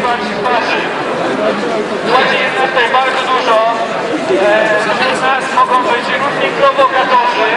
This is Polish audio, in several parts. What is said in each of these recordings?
zakrywać twarzy. Słuchajcie, jest tutaj bardzo dużo. E, Wśród nas mogą być różni prowokatorzy.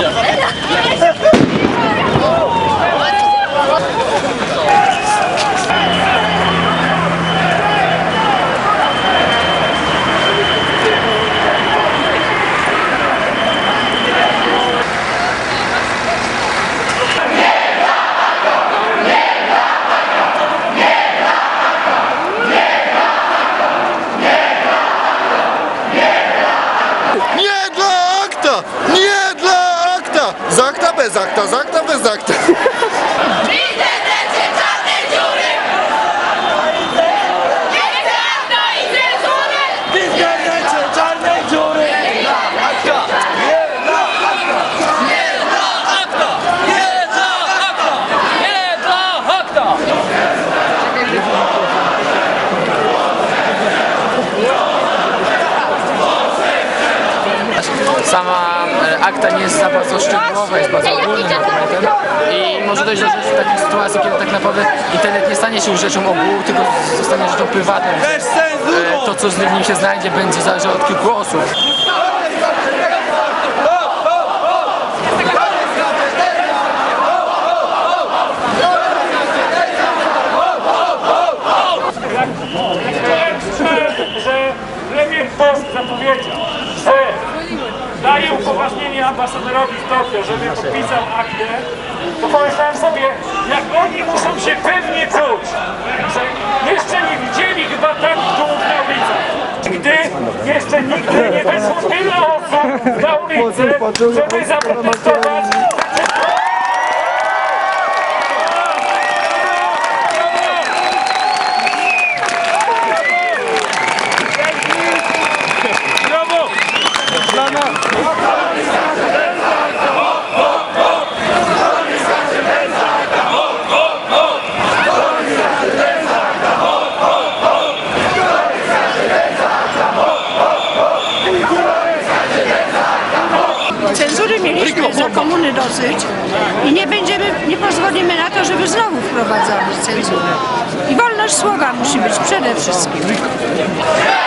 Yeah. Akta! Z akta bez akta, z akta bez akta. W internecie czarne dziury! Nie chcę akta i cenzury! W internecie czarnej dziury! Nie dla akta! Nie dla akta! Nie dla akta! Nie dla akta! Sama e, akta nie jest za bardzo szczegółowa, jest bardzo ogólnym dokumentem i może dojść do rzeczy- takich sytuacji, kiedy tak naprawdę internet nie stanie się już rzeczą ogółu, tylko zostanie rzeczą prywatną. E, To, co w nim się znajdzie, będzie zależało od kilku osób. Ambasadorowi w Tokio, żeby podpisał aktę, to pomyślałem sobie, jak oni muszą się pewnie czuć, że jeszcze nie widzieli chyba tak tłumów na ulicach. nigdy, jeszcze nigdy nie wyszło tyle osób na ulicę, żeby zaprotestować Cenzury mieliśmy za komuny dosyć i nie będziemy, nie pozwolimy na to, żeby znowu wprowadzali cenzurę. I wolność słowa musi być przede wszystkim. Bez!